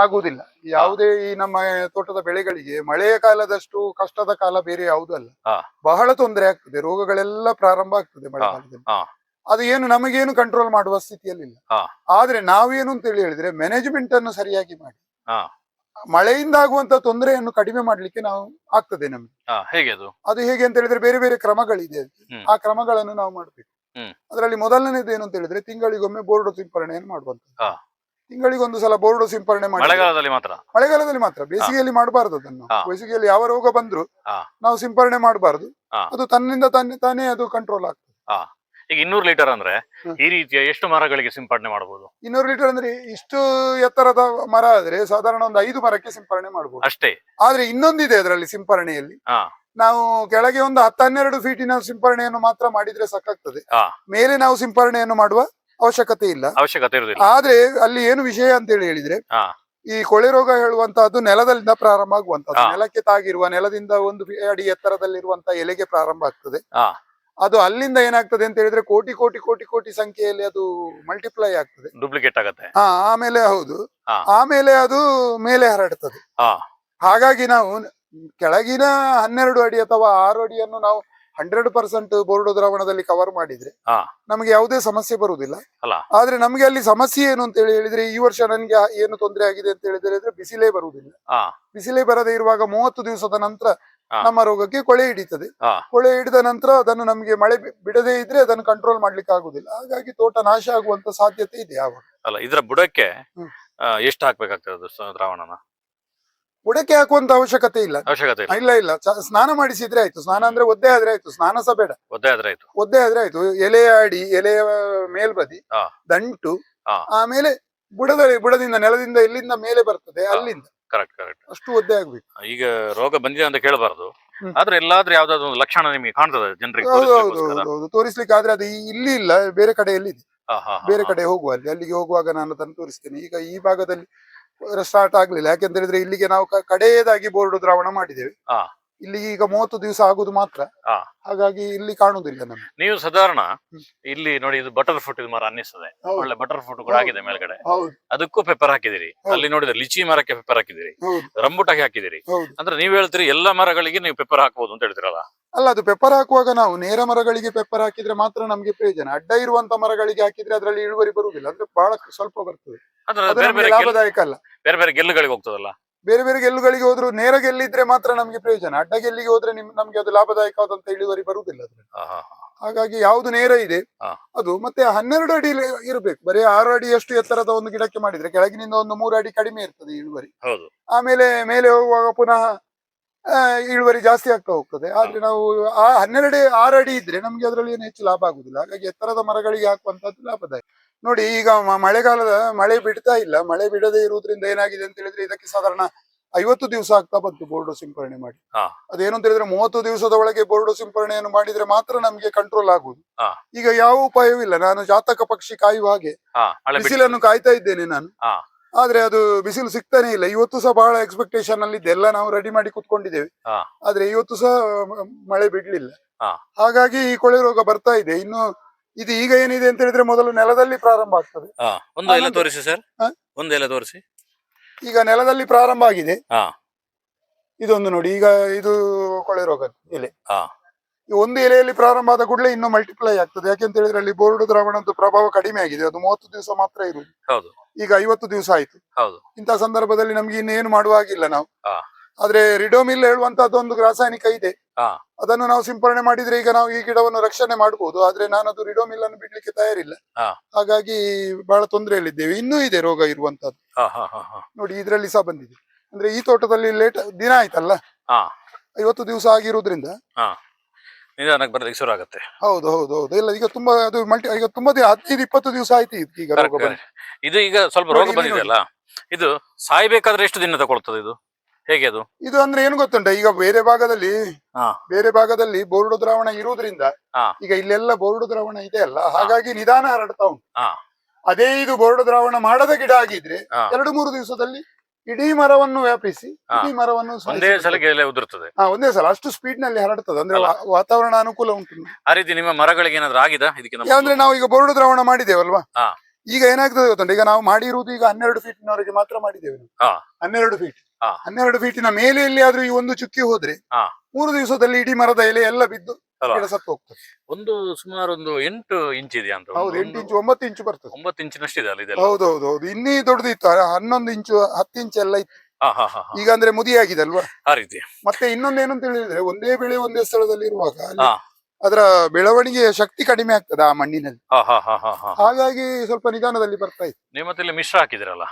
ಆಗುವುದಿಲ್ಲ ಯಾವುದೇ ಈ ನಮ್ಮ ತೋಟದ ಬೆಳೆಗಳಿಗೆ ಮಳೆಯ ಕಾಲದಷ್ಟು ಕಷ್ಟದ ಕಾಲ ಬೇರೆ ಯಾವುದಲ್ಲ ಹಾ. ಬಹಳ ತೊಂದರೆ ಆಗ್ತದೆ ರೋಗಗಳೆಲ್ಲ ಪ್ರಾರಂಭ ಆಗ್ತದೆ ಮಳೆ ಹಾ, ಹಾ. ಅದು ಏನು ನಮಗೇನು ಕಂಟ್ರೋಲ್ ಮಾಡುವ ಸ್ಥಿತಿಯಲ್ಲಿಲ್ಲ ಹಾ. ಆದ್ರೆ ನಾವೇನು ಅಂತ ಹೇಳಿ ಹೇಳಿದ್ರೆ ಮ್ಯಾನೇಜ್ಮೆಂಟ್ ಅನ್ನು ಸರಿಯಾಗಿ ಮಾಡಿ ಹಾ. ಮಳೆಯಿಂದ ಆಗುವಂತ ತೊಂದರೆಯನ್ನು ಕಡಿಮೆ ಮಾಡ್ಲಿಕ್ಕೆ ನಾವು ಆಗ್ತದೆ ನಮ್ಗೆ ಹೇಗೆ ಅದು ಅದು ಹೇಗೆ ಅಂತ ಹೇಳಿದ್ರೆ ಬೇರೆ ಬೇರೆ ಕ್ರಮಗಳಿದೆ ಹ್ಮ್. ಆ ಕ್ರಮಗಳನ್ನು ನಾವು ಮಾಡ್ಬೇಕು ಹ್ಮ್. ಅದರಲ್ಲಿ ಮೊದಲನೇದು ಏನು ಅಂತ ಹೇಳಿದ್ರೆ ತಿಂಗಳಿಗೊಮ್ಮೆ ಬೋರ್ಡ್ ಸಿಂಪರಣೆಯನ್ನು ಮಾಡುವಂತ ಹಾ. ತಿಂಗಳಿಗೊಂದು ಸಲ ಬೋರ್ಡ್ ಸಿಂಪರಣೆ ಮಾಡಿ ಮಳೆಗಾಲದಲ್ಲಿ ಮಾತ್ರ ಮಳೆಗಾಲದಲ್ಲಿ ಮಾತ್ರ ಬೇಸಿಗೆಯಲ್ಲಿ ಮಾಡಬಾರದು ಅದನ್ನು ಹಾ. ಬೇಸಿಗೆಯಲ್ಲಿ ಯಾವ ರೋಗ ಬಂದ್ರು ಹಾ. ನಾವು ಸಿಂಪರಣೆ ಮಾಡಬಾರದು ಹಾ. ಅದು ತನ್ನಿಂದ ತಾನೇ ತಾನೇ ಅದು ಕಂಟ್ರೋಲ್ ಆಗ್ತದೆ ಈಗ ಇನ್ನೂರು ಲೀಟರ್ ಅಂದ್ರೆ ಈ ರೀತಿಯ ಎಷ್ಟು ಮರಗಳಿಗೆ ಸಿಂಪಡಣೆ ಮಾಡಬಹುದು ಇನ್ನೂರು ಲೀಟರ್ ಅಂದ್ರೆ ಇಷ್ಟು ಎತ್ತರದ ಮರ ಆದ್ರೆ ಸಾಧಾರಣ ಒಂದು ಐದು ಮರಕ್ಕೆ ಸಿಂಪಡಣೆ ಮಾಡಬಹುದು ಅಷ್ಟೇ. ಆದ್ರೆ ಇನ್ನೊಂದಿದೆ ಅದರಲ್ಲಿ ಸಿಂಪರಣೆಯಲ್ಲಿ ನಾವು ಕೆಳಗೆ ಒಂದು ಹತ್ತನ್ನೆರಡು ಫೀಟಿನ ಸಿಂಪರಣೆಯನ್ನು ಮಾತ್ರ ಮಾಡಿದ್ರೆ ಸಾಕಾಗ್ತದೆ. ಮೇಲೆ ನಾವು ಸಿಂಪರಣೆಯನ್ನು ಮಾಡುವ ಅವಶ್ಯಕತೆ ಇಲ್ಲ. ಅವಶ್ಯಕತೆ ಇರುವುದಿಲ್ಲ. ಆದ್ರೆ ಅಲ್ಲಿ ಏನು ವಿಷಯ ಅಂತ ಹೇಳಿ ಹೇಳಿದ್ರೆ ಈ ಕೊಳೆ ರೋಗ ಹೇಳುವಂತಹದ್ದು ನೆಲದಲ್ಲಿಂದ ಪ್ರಾರಂಭ ಆಗುವಂತಹ ನೆಲಕ್ಕೆ ತಾಗಿರುವ ನೆಲದಿಂದ ಒಂದು ಅಡಿ ಎತ್ತರದಲ್ಲಿರುವಂತಹ ಎಲೆಗೆ ಪ್ರಾರಂಭ ಆಗ್ತದೆ. ಅದು ಅಲ್ಲಿಂದ ಏನಾಗ್ತದೆ ಅಂತ ಹೇಳಿದ್ರೆ ಕೋಟಿ ಕೋಟಿ ಕೋಟಿ ಕೋಟಿ ಸಂಖ್ಯೆಯಲ್ಲಿ ಅದು ಮಲ್ಟಿಪ್ಲೈ ಆಗ್ತದೆ ಡೂಪ್ಲಿಕೇಟ್ ಆಗುತ್ತೆ ಹಾ ಆಮೇಲೆ ಹೌದು ಆಮೇಲೆ ಅದು ಮೇಲೆ ಹರಡ್ತದೆ. ಹಾಗಾಗಿ ನಾವು ಕೆಳಗಿನ ಹನ್ನೆರಡು ಅಡಿ ಅಥವಾ ಆರು ಅಡಿಯನ್ನು ನಾವು ಹಂಡ್ರೆಡ್ ಪರ್ಸೆಂಟ್ ಬೋರ್ಡು ದ್ರಾವಣದಲ್ಲಿ ಕವರ್ ಮಾಡಿದ್ರೆ. ನಮಗೆ ಯಾವುದೇ ಸಮಸ್ಯೆ ಬರುವುದಿಲ್ಲ. ಆದ್ರೆ ನಮಗೆ ಅಲ್ಲಿ ಸಮಸ್ಯೆ ಏನು ಅಂತ ಹೇಳಿ ಹೇಳಿದ್ರೆ ಈ ವರ್ಷ ನನಗೆ ಏನು ತೊಂದರೆ ಆಗಿದೆ ಅಂತ ಹೇಳಿದ್ರೆ ಬಿಸಿಲೇ ಬರುವುದಿಲ್ಲ. ಬಿಸಿಲೇ ಬರದೇ ಇರುವಾಗ ಮೂವತ್ತು ದಿವಸದ ನಂತರ. ನಮ್ಮ ರೋಗಕ್ಕೆ ಕೊಳೆ ಹಿಡಿತದೆ. ಕೊಳೆ ಹಿಡಿದ ನಂತರ ಅದನ್ನು ನಮಗೆ ಮಳೆ ಬಿಡದೆ ಇದ್ರೆ ಅದನ್ನು ಕಂಟ್ರೋಲ್ ಮಾಡ್ಲಿಕ್ಕೆ ಆಗುದಿಲ್ಲ. ಹಾಗಾಗಿ ತೋಟ ನಾಶ ಆಗುವಂತ ಸಾಧ್ಯತೆ ಇದೆ ಯಾವಾಗ ಅಲ್ಲ ಇದರ ಬುಡಕ್ಕೆ ಎಷ್ಟು ಹಾಕ್ಬೇಕಾಗ್ತದೆ ದ್ರಾವಣನ? ಬುಡಕ್ಕೆ ಹಾಕುವಂತ ಅವಶ್ಯಕತೆ ಇಲ್ಲ. ಅವಶ್ಯಕತೆ ಇಲ್ಲ. ಇಲ್ಲ ಸ್ನಾನ ಮಾಡಿಸಿದ್ರೆ ಆಯ್ತು. ಸ್ನಾನ ಅಂದ್ರೆ ಒದ್ದೆ ಆದ್ರೆ ಆಯ್ತು. ಸ್ನಾನ ಸಹ ಬೇಡ. ಒದ್ದೆ ಆದ್ರೆ ಆಯ್ತು. ಒದ್ದೆ ಆದ್ರೆ ಆಯ್ತು. ಎಲೆಯ ಅಡಿ ಎಲೆಯ ಮೇಲ್ಬದಿ. ದಂಟು. ಆಮೇಲೆ ಬುಡದಲ್ಲಿ ಬುಡದಿಂದ ನೆಲದಿಂದ ಇಲ್ಲಿಂದ ಮೇಲೆ ಬರ್ತದೆ ಅಲ್ಲಿಂದ. ಕರೆಕ್ಟ್ ಕರೆಕ್ಟ್ ಅಷ್ಟು ಒದ್ದೆ ಆಗ್ಬೇಕು. ಈಗ ರೋಗ ಬಂದಿದೆ ಅಂತ ಕೇಳಬಾರ್ದು. ಆದ್ರೆ ಎಲ್ಲಾದ್ರೂ ಯಾವ್ದಾದ್ರು ಒಂದು ಲಕ್ಷಣ ನಿಮಗೆ ಕಾಣ್ತದೆ ಜನರಿಗೆ ಹೌದು ಹೌದು ಹೌದು ಹೌದು. ತೋರಿಸ್ಲಿಕ್ಕೆ ಆದ್ರೆ ಅದು ಈ- ಇಲ್ಲಿ ಇಲ್ಲ ಬೇರೆ ಕಡೆಯಲ್ಲಿ ಇದೆ. ಬೇರೆ ಕಡೆ ಹೋಗುವ ಅಲ್ಲಿ ಅಲ್ಲಿಗೆ ಹೋಗುವಾಗ ನಾನು ಅದನ್ನು ತೋರಿಸ್ತೇನೆ. ಈಗ ಈ ಭಾಗದಲ್ಲಿ ಸ್ಟಾರ್ಟ್ ಆಗ್ಲಿಲ್ಲ. ಯಾಕೆಂತ ಹೇಳಿದ್ರೆ ಇಲ್ಲಿಗೆ ನಾವು ಕ- ಕಡೆಯದಾಗಿ ಬೋರ್ಡ್ ದ್ರಾವಣ ಮಾಡಿದ್ದೇವೆ. ಹಾ. ಇಲ್ಲಿಗೆ ಈಗ ಮೂವತ್ತು ದಿವಸ ಆಗುದು ಮಾತ್ರ. ಹಾ. ಹಾಗಾಗಿ ಇಲ್ಲಿ ಕಾಣುವುದಿಲ್ಲ ನಮ್ಗೆ. ನೀವು ಸಾಧಾರಣ ಇಲ್ಲಿ ನೋಡಿ ಇದು ಬಟರ್ ಫ್ರೂಟ್ ಇದು ಮರ ಅನ್ನಿಸ್ತದೆ. ಹೌದು. ಒಳ್ಳೆ ಬಟರ್ ಫ್ರೂಟ್ ಕೂಡ ಹೌದು. ಆಗಿದೆ ಮೇಲ್ಗಡೆ. ಹೌದು. ಅದಕ್ಕೂ ಪೇಪರ್ ಹಾಕಿದಿರಿ. ಹೌದು. ಅಲ್ಲಿ ನೋಡಿದ್ರೆ ಲಿಚಿ ಮರಕ್ಕೆ ಪೇಪರ್ ಹಾಕಿದಿರಿ. ಹೌದು. ರಂಬುಟಾಗಿ ಹಾಕಿದಿರಿ. ಹೌದು. ಅಂದ್ರೆ ನೀವ್ ಹೇಳ್ತೀರಿ ಎಲ್ಲಾ ಮರಗಳಿಗೆ ನೀವು ಪೇಪರ್ ಹಾಕಬಹುದು ಅಂತ ಹೇಳ್ತೀರಲ್ಲ? ಅಲ್ಲ ಅದು ಪೇಪರ್ ಹಾಕುವಾಗ ನಾವು ನೇರ ಮರಗಳಿಗೆ ಪೇಪರ್ ಹಾಕಿದ್ರೆ ಮಾತ್ರ ನಮ್ಗೆ ಪ್ರಯೋಜನ. ಅಡ್ಡ ಇರುವಂತ ಮರಗಳಿಗೆ ಹಾಕಿದ್ರೆ ಅದರಲ್ಲಿ ಇಳುವರಿ ಬರುವುದಿಲ್ಲ. ಅಂದ್ರೆ ಬಹಳ ಸ್ವಲ್ಪ ಬರ್ತದೆ. ಅಂದ್ರೆ ಅದು ಬೇರೆ ನಮ್ಗೆ ಬೇರೆ ಗೆಲ್- ಲಾಭದಾಯಕ ಅಲ್ಲ ಬೇರೆ ಬೇರೆ ಗೆಲ್ಲುಗಳಿಗೆ ಹೋಗ್ತದಲ್ಲ? ಬೇರೆ ಬೇರೆ ಗೆಲ್ಲುಗಳಿಗೆ ಹೋದ್ರು ನೇರ ಗೆಲ್ಲಿದ್ರೆ ಮಾತ್ರ ನಮಗೆ ಪ್ರಯೋಜನ. ಅಡ್ಡ ಗೆಲ್ಲಿಗೆ ಹೋದ್ರೆ ನಿಮ್ ನಮ್ಗೆ ಅದು ಲಾಭದಾಯಕವಾದಂತ ಇಳುವರಿ ಬರುವುದಿಲ್ಲ ಅದ್ರಲ್ಲಿ. ಹಾಗಾಗಿ ಯಾವ್ದು ನೇರ ಇದೆ ಅದು ಮತ್ತೆ ಹನ್ನೆರಡು ಅಡಿ ಇರಬೇಕು. ಬರೀ ಆರು ಅಡಿಯಷ್ಟು ಎತ್ತರದ ಒಂದು ಗಿಡಕ್ಕೆ ಮಾಡಿದ್ರೆ ಕೆಳಗಿನಿಂದ ಒಂದು ಮೂರು ಅಡಿ ಕಡಿಮೆ ಇರ್ತದೆ ಇಳುವರಿ. ಆಮೇಲೆ ಮೇಲೆ ಹೋಗುವಾಗ ಪುನಃ ಇಳುವರಿ ಜಾಸ್ತಿ ಆಗ್ತಾ ಹೋಗ್ತದೆ. ಆದ್ರೆ ನಾವು ಆ ಹನ್ನೆರಡು ಆರು ಅಡಿ ಇದ್ರೆ ನಮ್ಗೆ ಅದರಲ್ಲಿ ಏನು ಹೆಚ್ಚು ಲಾಭ ಆಗುದಿಲ್ಲ. ಹಾಗಾಗಿ ಎತ್ತರದ ಮರಗಳಿಗೆ ಹಾಕುವಂತದ್ದು ಲಾಭದಾಯಕ. ನೋಡಿ ಈಗ ಮಳೆಗಾಲದ ಮಳೆ ಬಿಡ್ತಾ ಇಲ್ಲ. ಮಳೆ ಬಿಡದೆ ಇರುವುದರಿಂದ ಏನಾಗಿದೆ ಅಂತ ಹೇಳಿದ್ರೆ ಇದಕ್ಕೆ ಸಾಧಾರಣ ಐವತ್ತು ದಿವಸ ಆಗ್ತಾ ಬಂತು ಬೋರ್ಡು ಸಿಂಪರಣೆ ಮಾಡಿ. ಅದೇನು ಅಂತ ಹೇಳಿದ್ರೆ ಮೂವತ್ತು ದಿವಸದ ಒಳಗೆ ಬೋರ್ಡು ಸಿಂಪರಣೆಯನ್ನು ಮಾಡಿದ್ರೆ ಮಾತ್ರ ನಮ್ಗೆ ಕಂಟ್ರೋಲ್ ಆಗುದು ಈಗ ಯಾವ ಉಪಾಯವಿಲ್ಲ ನಾನು ಜಾತಕ ಪಕ್ಷಿ ಕಾಯುವ ಹಾಗೆ. ಬಿಸಿಲನ್ನು ಕಾಯ್ತಾ ಇದ್ದೇನೆ ನಾನು. ಆದ್ರೆ ಅದು ಬಿಸಿಲು ಸಿಗ್ತಾನೆ ಇಲ್ಲ. ಇವತ್ತು ಸಹ ಬಹಳ ಎಕ್ಸ್ಪೆಕ್ಟೇಷನ್ ಅಲ್ಲಿ ಇದೆಲ್ಲ ನಾವು ರೆಡಿ ಮಾಡಿ ಕುತ್ಕೊಂಡಿದ್ದೇವೆ. ಆದ್ರೆ ಇವತ್ತು ಸಹ ಮಳೆ ಬಿಡ್ಲಿಲ್ಲ. ಹಾಗಾಗಿ ಈ ಕೊಳೆ ರೋಗ ಬರ್ತಾ ಇದೆ. ಇನ್ನು ಇದು ಈಗ ಏನಿದೆ ಅಂತ ಹೇಳಿದ್ರೆ ಮೊದಲು ನೆಲದಲ್ಲಿ ಪ್ರಾರಂಭ ಆಗ್ತದೆ. ಒಂದು ಎಲೆ ತೋರಿಸಿ ಸರ್? ಒಂದು ಎಲೆ ತೋರಿಸಿ. ಈಗ ನೆಲದಲ್ಲಿ ಪ್ರಾರಂಭ ಆಗಿದೆ. ಇದೊಂದು ನೋಡಿ. ಈಗ ಇದು ಕೊಳೆ ರೋಗ ಎಲೆ. ಒಂದು ಎಲೆಯಲ್ಲಿ ಪ್ರಾರಂಭ ಆದ ಕೂಡಲೇ ಇನ್ನು ಮಲ್ಟಿಪ್ಲೈ ಆಗ್ತದೆ. ಯಾಕೆಂತ ಹೇಳಿದ್ರೆ ಅಲ್ಲಿ ಬೋರ್ಡ್ ದ್ರಾವಣದ್ದು ಪ್ರಭಾವ ಕಡಿಮೆ ಆಗಿದೆ. ಅದು ಮೂವತ್ತು ದಿವಸ ಮಾತ್ರ ಇರುವುದು. ಈಗ ಐವತ್ತು ದಿವಸ ಆಯ್ತು. ಇಂತಹ ಸಂದರ್ಭದಲ್ಲಿ ನಮ್ಗೆ ಇನ್ನೇನು ಮಾಡುವ ಹಾಗಿಲ್ಲ ನಾವು. ಆದ್ರೆ ರಿಡೋಮಿಲ್ ಹೇಳುವಂತದ್ದು ಒಂದು ರಾಸಾಯನಿಕ ಇದೆ. ಅದನ್ನು ನಾವು ಸಿಂಪರಣೆ ಮಾಡಿದ್ರೆ ಈಗ ನಾವು ಈ ಗಿಡವನ್ನು ರಕ್ಷಣೆ ಮಾಡಬಹುದು ಆದ್ರೆ ನಾನು ಅದು ರಿಡೋಮಿಲ್ ಅನ್ನು ಬಿಡ್ಲಿಕ್ಕೆ ತಯಾರಿಲ್ಲ. ಹಾಗಾಗಿ ಬಹಳ ತೊಂದರೆಯಲ್ಲಿದ್ದೇವೆ. ಇನ್ನೂ ಇದೆ ರೋಗ ಇರುವಂತದ್ದು ಹಾ ನೋಡಿ ಇದರಲ್ಲಿ ಸಹ ಬಂದಿದೆ. ಅಂದ್ರೆ ಈ ತೋಟದಲ್ಲಿ ಲೇಟ್ ದಿನ ಆಯ್ತಲ್ಲ. ಐವತ್ತು ದಿವಸ ಆಗಿರುವುದ್ರಿಂದ ನಿಧಾನಕ್ಕೆ ಬರೋದಕ್ಕೆ ಶುರು ಆಗುತ್ತೆ ಹೌದು ಹೌದು ಹೌದು ಇಲ್ಲ ಈಗ ತುಂಬಾ ಅದು ಮಲ್ಟಿ ಈಗ ತುಂಬಾ ದಿನ ಹದಿನೈದು ಇಪ್ಪತ್ತು ದಿವಸ ಆಯ್ತು ಈಗ ರೋಗ ಬಂದು. ಇದು ಈಗ ಸ್ವಲ್ಪ ನೋಡಿ, ರೋಗ ಬಂದಿದೆ ಅಲ್ಲ ಇದು ಸಾಯ್ಬೇಕಾದ್ರೆ ಎಷ್ಟು ದಿನ ತಗೊಳ್ತದೆ ಇದು ಹೇಗೆ ಅದು ಇದು ಅಂದ್ರೆ ಏನು ಗೊತ್ತುಂಟ ಈಗ ಬೇರೆ ಭಾಗದಲ್ಲಿ ಹಾ. ಬೇರೆ ಭಾಗದಲ್ಲಿ ಬೋರ್ಡು ದ್ರಾವಣ ಇರುವುದ್ರಿಂದ ಹಾ. ಈಗ ಇಲ್ಲೆಲ್ಲ ಬೋರ್ಡು ದ್ರಾವಣ ಇದೆ ಅಲ್ಲ ಹಾಗಾಗಿ ನಿಧಾನ ಹರಡ್ತಾ ಉಂಟು ಹಾ. ಅದೇ ಇದು ಬೋರ್ಡು ದ್ರಾವಣ ಮಾಡದ ಗಿಡ ಆಗಿದ್ರೆ ಹಾ. ಎರಡು ಮೂರು ದಿವಸದಲ್ಲಿ ಇಡೀ ಮರವನ್ನು ವ್ಯಾಪಿಸಿ. ಇಡೀ ಮರವನ್ನು ಒಂದೇ ಸಲ ಉದುರುತ್ತದೆ ಎಲೆ ಉದುರ್ತದೆ ಹಾ ಒಂದೇ ಸಲ ಅಷ್ಟು ಸ್ಪೀಡ್ನಲ್ಲಿ ಹರಡುತ್ತದೆ ಅಂದ್ರೆ ವಾ- ವಾತಾವರಣ ಅನುಕೂಲ ಉಂಟು ಆ ರೀತಿ ನಿಮ್ಮ ಮರಗಳಿಗೆ ಏನಾದ್ರು ಆಗಿದೆ ಇದಕ್ಕೆ ನಮ್ಮ- ಅಂದ್ರೆ ನಾವು ಈಗ ಬೋರ್ಡ್ ದ್ರಾವಣ ಮಾಡಿದೇವಲ್ವಾ ಹಾ. ಈಗ ಏನಾಗ್ತದೆ ಗೊತ್ತುಂಟ ಈಗ ನಾವು ಮಾಡಿರುವುದು ಈಗ ಹನ್ನೆರಡು ಫೀಟ್ನವರೆಗೆ ಮಾತ್ರ ಮಾಡಿದ್ದೇವೆ ನಾವು. ಹಾ. ಹನ್ನೆರಡು ಫೀಟ್ ಹಾ. ಹನ್ನೆರಡು ಫೀಟಿನ ಮೇಲೆ ಎಲ್ಲಿ ಆದ್ರೂ ಈ ಒಂದು ಚುಕ್ಕಿ ಹೋದ್ರೆ ಹಾ. ಮೂರು ದಿವಸದಲ್ಲಿ ಇಡೀ ಮರದ ಎಲೆ ಎಲ್ಲ ಬಿದ್ದು? ಗಿಡ ಸತ್ತು ಹೋಗ್ತದೆ. ಒಂದು ಸುಮಾರು ಒಂದು ಎಂಟು ಇಂಚ್ ಇದೆ ಅಂತ ಹೌದು ಎಂಟು ಇಂಚು ಒಂಬತ್ತು ಇಂಚು ಬರ್ತದೆ. ಒಂಬತ್ತು ಇಂಚಿನಷ್ಟಿದೆ ಅಲ್ಲ ಇದೆಲ್ಲ? ಹೌದು. ಹೌದು ಹೌದು ಇನ್ನೀ ದೊಡ್ಡದಿತ್ತು ಹನ್ನೊಂದು ಇಂಚು ಹತ್ತು ಇಂಚ್ ಎಲ್ಲ ಇತ್ತು. ಈಗ ಅಂದ್ರೆ ಮುದಿಯಾಗಿದೆ ಅಲ್ವಾ ಆ ರೀತಿ. ಮತ್ತೆ ಇನ್ನೊಂದೇನು ಅಂತ ಹೇಳಿದ್ರೆ ಒಂದೇ ಬೆಳೆ ಒಂದೇ ಸ್ಥಳದಲ್ಲಿ ಇರುವಾಗ ಅದರ ಬೆಳವಣಿಗೆಯ ಶಕ್ತಿ ಕಡಿಮೆ ಆಗ್ತದೆ ಆ ಮಣ್ಣಿನಲ್ಲಿ. ಹಾಗಾಗಿ ಸ್ವಲ್ಪ ನಿಧಾನದಲ್ಲಿ ಬರ್ತಾ ಇತ್ತು. ನೀವು ಮತ್ತೆ ಮಿಶ್ರ ಹಾಕಿದಿರಲ್ಲ?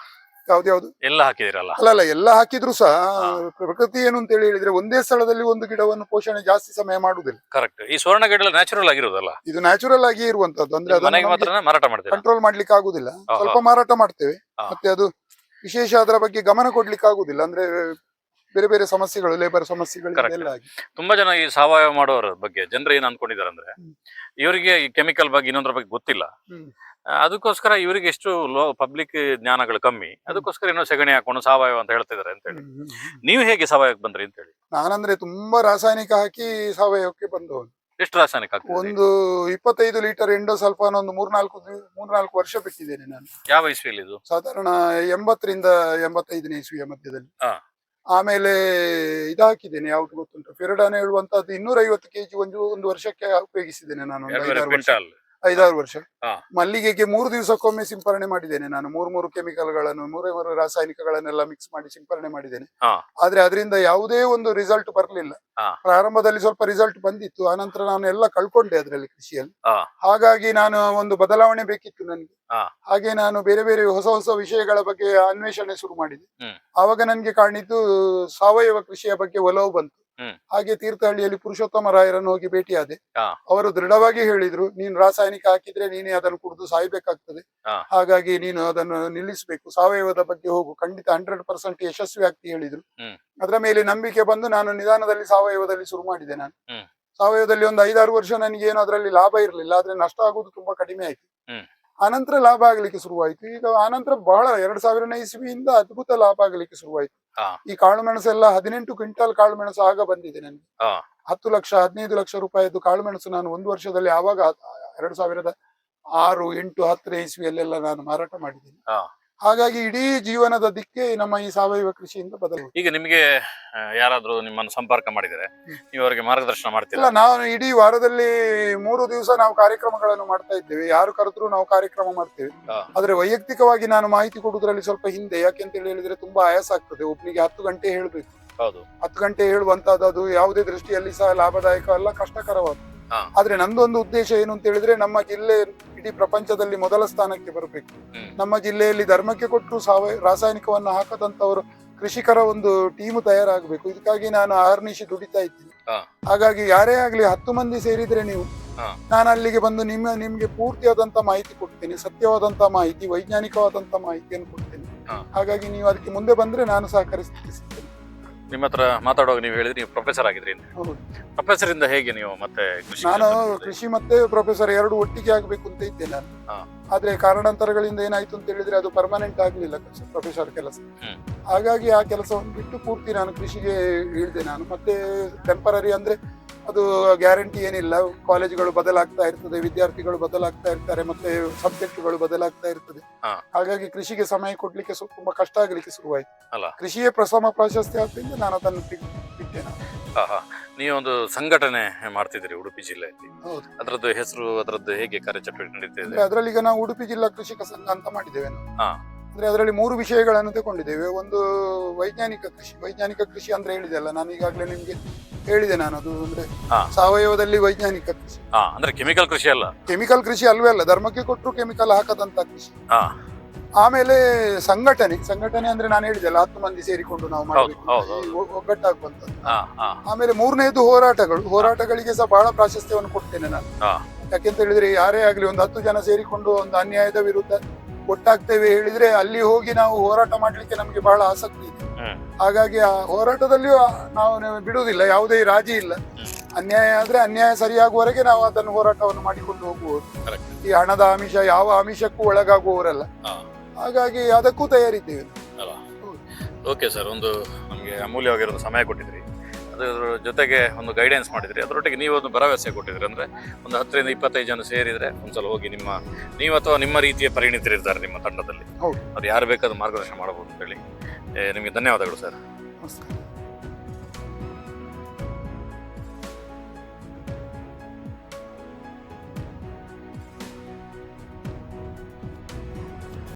ಯಾವ್ದ್ಯಾವ್ದು ಎಲ್ಲ ಹಾಕಿದಿರಲ್ಲ. ಅಲ್ಲ ಅಲ್ಲ ಎಲ್ಲ ಹಾಕಿದ್ರು ಸಹ ಪ್ರಕೃತಿ ಏನು ಅಂತ ಹೇಳಿ ಹೇಳಿದ್ರೆ ಒಂದೇ ಸ್ಥಳದಲ್ಲಿ ಒಂದು ಗಿಡವನ್ನು ಪೋಷಣೆ ಜಾಸ್ತಿ ಸಮಯ ಮಾಡುದಿಲ್ಲ ಕರೆಕ್ಟ್ ಈ ಸ್ವರ್ಣ ಗಿಡ ನ್ಯಾಚುರಲ್ ಆಗಿರೋದಲ್ಲ? ಇದು ನ್ಯಾಚುರಲ್ ಆಗಿ ಇರುವಂತದ್ದು. ಅಂದ್ರೆ ಮಾತ್ರ ಮಾರಾಟ ಮಾಡ್ತೀರಾ? ಕಂಟ್ರೋಲ್ ಮಾಡ್ಲಿಕ್ಕೆ ಆಗುದಿಲ್ಲ. ಸ್ವಲ್ಪ ಮಾರಾಟ ಮಾಡ್ತೇವೆ. ಮತ್ತೆ ಅದು ವಿಶೇಷ ಅದರ ಬಗ್ಗೆ ಗಮನ ಕೊಡ್ಲಿಕ್ಕೆ ಆಗುದಿಲ್ಲ. ಅಂದ್ರೆ ಬೇರೆ ಬೇರೆ ಸಮಸ್ಯೆಗಳು ಲೇಬರ್ ಸಮಸ್ಯೆಗಳು ತುಂಬಾ ಜನ ಈ ಸಾವಯವ ಮಾಡೋರ ಬಗ್ಗೆ ಜನರು ಏನ್ ಅನ್ಕೊಂಡಿದ್ದಾರೆ ಅಂದ್ರೆ ಇವರಿಗೆ ಈ ಕೆಮಿಕಲ್ ಬಗ್ಗೆ ಇನ್ನೊಂದ್ರ ಬಗ್ಗೆ ಗೊತ್ತಿಲ್ಲ. ಅದಕ್ಕೋಸ್ಕರ ಇವರಿಗೆ ಎಷ್ಟು ಲೋ ಪಬ್ಲಿಕ್ ಜ್ಞಾನಗಳು ಕಮ್ಮಿ ಅದಕ್ಕೋಸ್ಕರ ಏನೋ ಸೆಗಣಿ ಹಾಕೊಂಡು ಸಾವಯವ ಅಂತ ಹೇಳ್ತಿದ್ದಾರೆ ಅಂತ ಹೇಳಿ. ನೀವು ಹೇಗೆ ಸಾವಯವಕ್ಕೆ ಬಂದ್ರಿ ಅಂತ ಹೇಳಿ? ನಾನಂದ್ರೆ ತುಂಬಾ ರಾಸಾಯನಿಕ ಹಾಕಿ ಸಾವಯವಕ್ಕೆ ಬಂದು ಎಷ್ಟು ರಾಸಾಯನಿಕ ಒಂದು ಇಪ್ಪತ್ತೈದು ಲೀಟರ್ ಎಂಡೋ ಸ್ವಲ್ಪ ಒಂದು ಮೂರ್ನಾಲ್ಕು ಮೂರ್ನಾಲ್ಕು ವರ್ಷ ಬಿಟ್ಟಿದ್ದೇನೆ ನಾನು. ಯಾವ ಇಸ್ವಿಯಲ್ಲಿ ಇದು? ಸಾಧಾರಣ ಎಂಬತ್ತರಿಂದ ಎಂಬತ್ತೈದನೇ ಇಸ್ವಿಯ ಮಧ್ಯದಲ್ಲಿ. ಆಮೇಲೆ ಇದು ಹಾಕಿದ್ದೇನೆ ಯಾವ್ದು ಗೊತ್ತುಂಟು? ಫೆರಡಾನ್ ಹೇಳುವಂತದ್ದು ಇನ್ನೂರ ಐವತ್ತು ಕೆಜಿ ಒಂದು ಒಂದು ವರ್ಷಕ್ಕೆ ಉಪಯೋಗಿಸಿದ್ದೇನೆ ನಾನು ಐದಾರು ವರ್ಷ. ಮಲ್ಲಿಗೆಗೆ ಮೂರು ದಿವಸಕ್ಕೊಮ್ಮೆ ಸಿಂಪರಣೆ ಮಾಡಿದ್ದೇನೆ ನಾನು. ಮೂರು ಮೂರು ಕೆಮಿಕಲ್ಗಳನ್ನು ಮೂರೇ ಮೂರು ರಾಸಾಯನಿಕಗಳನ್ನೆಲ್ಲ ಮಿಕ್ಸ್ ಮಾಡಿ ಸಿಂಪರಣೆ ಮಾಡಿದ್ದೇನೆ. ಆದ್ರೆ ಅದರಿಂದ ಯಾವುದೇ ಒಂದು ರಿಸಲ್ಟ್ ಬರಲಿಲ್ಲ. ಪ್ರಾರಂಭದಲ್ಲಿ ಸ್ವಲ್ಪ ರಿಸಲ್ಟ್ ಬಂದಿತ್ತು. ಆನಂತರ ನಾನು ಎಲ್ಲ ಕಳ್ಕೊಂಡೆ ಅದರಲ್ಲಿ ಕೃಷಿಯಲ್ಲಿ. ಹಾಗಾಗಿ ನಾನು ಒಂದು ಬದಲಾವಣೆ ಬೇಕಿತ್ತು ನನಗೆ. ಹಾಗೆ ನಾನು ಬೇರೆ ಬೇರೆ ಹೊಸ ಹೊಸ ವಿಷಯಗಳ ಬಗ್ಗೆ ಅನ್ವೇಷಣೆ ಶುರು ಮಾಡಿದೆ. ಅವಾಗ ಆವಾಗ ನನಗೆ ಕಾಣಿದ್ದು ಸಾವಯವ ಕೃಷಿಯ ಬಗ್ಗೆ ಒಲವು ಬಂತು. ಹಾಗೆ ತೀರ್ಥಹಳ್ಳಿಯಲ್ಲಿ ಪುರುಷೋತ್ತಮ ರಾಯರನ್ನು ಹೋಗಿ ಭೇಟಿಯಾದೆ. ಅವರು ದೃಢವಾಗಿ ಹೇಳಿದ್ರು ನೀನು ರಾಸಾಯನಿಕ ಹಾಕಿದ್ರೆ ನೀನೇ ಅದನ್ನು ಕುಡಿದು ಸಾಯ್ಬೇಕಾಗ್ತದೆ. ಹಾಗಾಗಿ ನೀನು ಅದನ್ನು ನಿಲ್ಲಿಸಬೇಕು. ಸಾವಯವದ ಬಗ್ಗೆ ಹೋಗು. ಖಂಡಿತ ಹಂಡ್ರೆಡ್ ಪರ್ಸೆಂಟ್ ಯಶಸ್ವಿ ಆಗ್ತಿ ಹೇಳಿದ್ರು. ಅದರ ಮೇಲೆ ನಂಬಿಕೆ ಬಂದು ನಾನು ನಿಧಾನದಲ್ಲಿ ಸಾವಯವದಲ್ಲಿ ಶುರು ಮಾಡಿದೆ ನಾನು. ಸಾವಯವದಲ್ಲಿ ಒಂದು ಐದಾರು ವರ್ಷ ನನಗೆ ಏನು ಅದರಲ್ಲಿ ಲಾಭ ಇರಲಿಲ್ಲ ಆದ್ರೆ ನಷ್ಟ ಆಗುವುದು ತುಂಬಾ ಕಡಿಮೆ ಆಯ್ತು. ಆನಂತರ ಲಾಭ ಆಗ್ಲಿಕ್ಕೆ ಶುರುವಾಯ್ತು. ಈಗ ಆನಂತರ ಬಹಳ ಎರಡ್ ಸಾವಿರನೇ ಇಸ್ವಿಯಿಂದ ಅದ್ಭುತ ಲಾಭ ಆಗ್ಲಿಕ್ಕೆ ಶುರುವಾಯ್ತು. ಈ ಕಾಳು ಮೆಣಸೆಲ್ಲ ಹದಿನೆಂಟು ಕ್ವಿಂಟಲ್ ಕಾಳು ಮೆಣಸು ಆಗ ಬಂದಿದೆ ನನಗೆ. ಹತ್ತು ಲಕ್ಷ ಹದಿನೈದು ಲಕ್ಷ ರೂಪಾಯಿದ್ದು ಕಾಳು ಮೆಣಸು ನಾನು ಒಂದು ವರ್ಷದಲ್ಲಿ ಆವಾಗ ಎರಡು ಸಾವಿರದ ಆರು ಎಂಟು ಹತ್ತನೇ ಇಸ್ವಿಯಲ್ಲೆಲ್ಲ ನಾನು ಮಾರಾಟ ಮಾಡಿದ್ದೀನಿ. ಹಾಗಾಗಿ ಇಡೀ ಜೀವನದ ದಿಕ್ಕೆ ನಮ್ಮ ಈ ಸಾವಯವ ಕೃಷಿಯಿಂದ ಬದಲು ಈಗ ನಿಮಗೆ ಯಾರಾದ್ರೂ ನಿಮ್ಮನ್ನು ಸಂಪರ್ಕ ಮಾಡಿದರೆ. ನೀವು ಅವರಿಗೆ ಮಾರ್ಗದರ್ಶನ ಮಾಡ್ತೀರಾ? ಇಲ್ಲ ನಾವು ಇಡೀ ವಾರದಲ್ಲಿ ಮೂರು ದಿವಸ ನಾವು ಕಾರ್ಯಕ್ರಮಗಳನ್ನು ಮಾಡ್ತಾ ಇದ್ದೇವೆ. ಯಾರು ಕರೆದ್ರು ನಾವು ಕಾರ್ಯಕ್ರಮ ಮಾಡ್ತೇವೆ. ಆದ್ರೆ ವೈಯಕ್ತಿಕವಾಗಿ ನಾನು ಮಾಹಿತಿ ಕೊಡುವುದರಲ್ಲಿ ಸ್ವಲ್ಪ ಹಿಂದೆ ಯಾಕೆಂತ ಹೇಳಿ ಹೇಳಿದ್ರೆ ತುಂಬಾ ಆಯಾಸ ಆಗ್ತದೆ. ಒಬ್ಬನಿಗೆ ಹತ್ತು ಗಂಟೆ ಹೇಳ್ಬೇಕು. ಹೌದು. ಹತ್ತು ಗಂಟೆ ಹೇಳುವಂತಹದ್ದು ಅದು ಯಾವುದೇ ದೃಷ್ಟಿಯಲ್ಲಿ ಸಹ ಲಾಭದಾಯಕ ಅಲ್ಲ ಕಷ್ಟಕರವಾದ. ಆದ್ರೆ ನಂದೊಂದು ಉದ್ದೇಶ ಏನು ಅಂತ ಹೇಳಿದ್ರೆ ನಮ್ಮ ಜಿಲ್ಲೆ ಇಡೀ ಪ್ರಪಂಚದಲ್ಲಿ ಮೊದಲ ಸ್ಥಾನಕ್ಕೆ ಬರಬೇಕು. ನಮ್ಮ ಜಿಲ್ಲೆಯಲ್ಲಿ ಧರ್ಮಕ್ಕೆ ಕೊಟ್ಟು ಸಾವಯ ರಾಸಾಯನಿಕವನ್ನು ಹಾಕದಂತವರು ಕೃಷಿಕರ ಒಂದು ಟೀಮ್ ತಯಾರಾಗಬೇಕು. ಇದಕ್ಕಾಗಿ ನಾನು ಆರ್ನಿಶಿ ದುಡಿತಾ ಇದ್ದೀನಿ. ಹಾಗಾಗಿ ಯಾರೇ ಆಗ್ಲಿ ಹತ್ತು ಮಂದಿ ಸೇರಿದ್ರೆ ನೀವು. ನಾನು ಅಲ್ಲಿಗೆ ಬಂದು ನಿಮ್ಮ ನಿಮ್ಗೆ ಪೂರ್ತಿಯಾದಂತ ಮಾಹಿತಿ ಕೊಡ್ತೇನೆ. ಸತ್ಯವಾದಂತ ಮಾಹಿತಿ ವೈಜ್ಞಾನಿಕವಾದಂತ ಮಾಹಿತಿಯನ್ನು ಕೊಡ್ತೇನೆ. ಹಾಗಾಗಿ ನೀವು ಅದಕ್ಕೆ ಮುಂದೆ ಬಂದ್ರೆ ನಾನು ಸಹಕರಿಸ್ಲಿಕ್ಕೆ ಸಿಗ್ತೇನೆ. ನಿಮ್ಮ ಹತ್ರ ಮಾತಾಡುವಾಗ ನೀವು ಹೇಳಿದ್ರೆ ನೀವು ಪ್ರೊಫೆಸರ್ ಆಗಿದ್ರಿ ಅಂತ ಹೌದು. ಪ್ರೊಫೆಸರ್ ಇಂದ ಹೇಗೆ ನೀವು ಮತ್ತೆ ಕೃಷಿ ನಾನು ಕೃಷಿ ಮತ್ತೆ ಪ್ರೊಫೆಸರ್ ಎರಡು ಒಟ್ಟಿಗೆ ಆಗ್ಬೇಕು ಅಂತ ಇದ್ದೆ ನಾನು ಹಾ. ಆದ್ರೆ ಕಾರಣಾಂತರಗಳಿಂದ ಏನಾಯ್ತು ಅಂತ ಹೇಳಿದ್ರೆ ಅದು ಪರ್ಮನೆಂಟ್ ಆಗ್ಲಿಲ್ಲ ಪ್ರೊಫೆಸರ್ ಕೆಲಸ ಹ್ಮ್. ಹಾಗಾಗಿ ಆ ಕೆಲಸವನ್ನು ಬಿಟ್ಟು ಪೂರ್ತಿ ನಾನು ಕೃಷಿಗೆ ಇಳಿದೆ ನಾನು ಮತ್ತೆ ಟೆಂಪರರಿ ಅಂದ್ರೆ ಅದು ಗ್ಯಾರಂಟಿ ಏನಿಲ್ಲ. ಕಾಲೇಜುಗಳು ಬದಲಾಗ್ತಾ ಇರ್ತದೆ ವಿದ್ಯಾರ್ಥಿಗಳು ಬದಲಾಗ್ತಾ ಇರ್ತಾರೆ ಮತ್ತೆ ಸಬ್ಜೆಕ್ಟ್ಗಳು ಬದಲಾಗ್ತಾ ಇರ್ತದೆ. ಹಾಗಾಗಿ ಕೃಷಿಗೆ ಸಮಯ ಕೊಡ್ಲಿಕ್ಕೆ ತುಂಬಾ ಕಷ್ಟ ಆಗ್ಲಿಕ್ಕೆ ಶುರುವಾಯ್ತು. ಅಲ್ಲ. ಕೃಷಿಯೇ ಪ್ರಥಮ ಪ್ರಾಶಸ್ತ್ಯ ಆದ್ರಿಂದ ನಾನು ಅದನ್ನು ಬಿಟ್- ಬಿಟ್ಟೆ ನೀವೊಂದು ಸಂಘಟನೆ ಮಾಡ್ತಿದ್ದೀರಿ ಉಡುಪಿ ಜಿಲ್ಲೆಯಲ್ಲಿ. ಹೌದು. ಅದರದ್ದು ಹೆಸರು ಅದರದ್ದು ಹೇಗೆ ಕಾರ್ಯಚಟುವಟಿಕೆ ನಡೀತಾ ಇದೆ? ಅದರಲ್ಲಿ ಈಗ ನಾವು ಉಡುಪಿ ಜಿಲ್ಲಾ ಕೃಷಿಕ ಸಂಘ ಅಂತ ಮಾಡಿದ್ದೇವೆ. ಅಂದ್ರೆ ಅದರಲ್ಲಿ ಮೂರು ವಿಷಯಗಳನ್ನು ತಗೊಂಡಿದ್ದೇವೆ ಒಂದು ವೈಜ್ಞಾನಿಕ ಕೃಷಿ ವೈಜ್ಞಾನಿಕ ಕೃಷಿ ಅಂದ್ರೆ ಹೇಳಿದೆ ಅಲ್ಲ ನಾನು ಈಗಾಗಲೇ ನಿಮ್ಗೆ ಹೇಳಿದೆ ನಾನು ಅದು ಅಂದ್ರೆ ಹಾ. ಸಾವಯವದಲ್ಲಿ ವೈಜ್ಞಾನಿಕ ಕೃಷಿ. ಹಾ ಅಂದ್ರೆ ಕೆಮಿಕಲ್ ಕೃಷಿ ಅಲ್ಲ? ಕೆಮಿಕಲ್ ಕೃಷಿ ಅಲ್ವೇ ಅಲ್ಲ ಧರ್ಮಕ್ಕೆ ಕೊಟ್ಟರು ಕೆಮಿಕಲ್ ಹಾಕದಂತ ಕೃಷಿ. ಹಾ. ಆಮೇಲೆ ಸಂಘಟನೆ ಸಂಘಟನೆ ಅಂದ್ರೆ ನಾನು ಹೇಳಿದೆಲ್ಲ ಹತ್ತು ಮಂದಿ ಸೇರಿಕೊಂಡು ನಾವು ಮಾಡಬೇಕು. ಹೌದು, ಹೌದು. ಈ ಒ- ಒಗ್ಗಟ್ಟಾಗುವಂಥದ್ದು ಹಾ ಹಾ. ಆಮೇಲೆ ಮೂರನೇದು ಹೋರಾಟಗಳು ಹೋರಾಟಗಳಿಗೆ ಸಹ ಬಹಳ ಪ್ರಾಶಸ್ತ್ಯವನ್ನು ಕೊಡ್ತೇನೆ ನಾನು. ಹಾ. ಯಾಕೆಂತ ಹೇಳಿದ್ರೆ ಯಾರೇ ಆಗ್ಲಿ ಒಂದು ಹತ್ತು ಜನ ಸೇರಿಕೊಂಡು ಒಂದು ಅನ್ಯಾಯದ ವಿರುದ್ಧ ಒಟ್ಟಾಗ್ತೇವೆ ಹೇಳಿದ್ರೆ ಅಲ್ಲಿ ಹೋಗಿ ನಾವು ಹೋರಾಟ ಮಾಡ್ಲಿಕ್ಕೆ ನಮಗೆ ಬಹಳ ಆಸಕ್ತಿ ಇದೆ. ಹಾಗಾಗಿ ಆ ಹೋರಾಟದಲ್ಲಿಯೂ ನಾವು ಬಿಡುವುದಿಲ್ಲ ಯಾವುದೇ ರಾಜಿ ಇಲ್ಲ. ಅನ್ಯಾಯ ಆದ್ರೆ ಅನ್ಯಾಯ ಸರಿಯಾಗುವವರೆಗೆ ನಾವು ಅದನ್ನು ಹೋರಾಟವನ್ನು ಮಾಡಿಕೊಂಡು ಹೋಗುವುದು. ಈ ಹಣದ ಆಮಿಷ ಯಾವ ಆಮಿಷಕ್ಕೂ ಒಳಗಾಗುವವರಲ್ಲ. ಹಾಗಾಗಿ ಅದಕ್ಕೂ ತಯಾರಿದ್ದೇವೆ. ಓಕೆ ಸರ್ ಒಂದು ನಮಗೆ ಅಮೂಲ್ಯವಾಗಿರೋ ಸಮಯ ಕೊಟ್ಟಿದ್ರಿ. ಅದರ ಜೊತೆಗೆ ಒಂದು ಗೈಡೆನ್ಸ್ ಮಾಡಿದ್ರಿ. ಅದರೊಟ್ಟಿಗೆ ನೀವು ಒಂದು ಭರವಸೆ ಕೊಟ್ಟಿದ್ರಿ. ಅಂದರೆ ಒಂದು ಹತ್ತರಿಂದ ಇಪ್ಪತ್ತೈದು ಜನ ಸೇರಿದ್ರೆ ಒಂದ್ಸಲ ಹೋಗಿ ನಿಮ್ಮ ನೀವು ಅಥವಾ ನಿಮ್ಮ ರೀತಿಯ ಪರಿಣಿತರಿರ್ತಾರೆ ನಿಮ್ಮ ತಂಡದಲ್ಲಿ. ಹೌದು. ಅವ್ರು ಯಾರು ಬೇಕಾದ್ರೂ ಮಾರ್ಗದರ್ಶನ ಮಾಡಬಹುದು ಅಂತೇಳಿ ನಿಮಗೆ ಧನ್ಯವಾದಗಳು ಸರ್. ನಮಸ್ಕಾರ.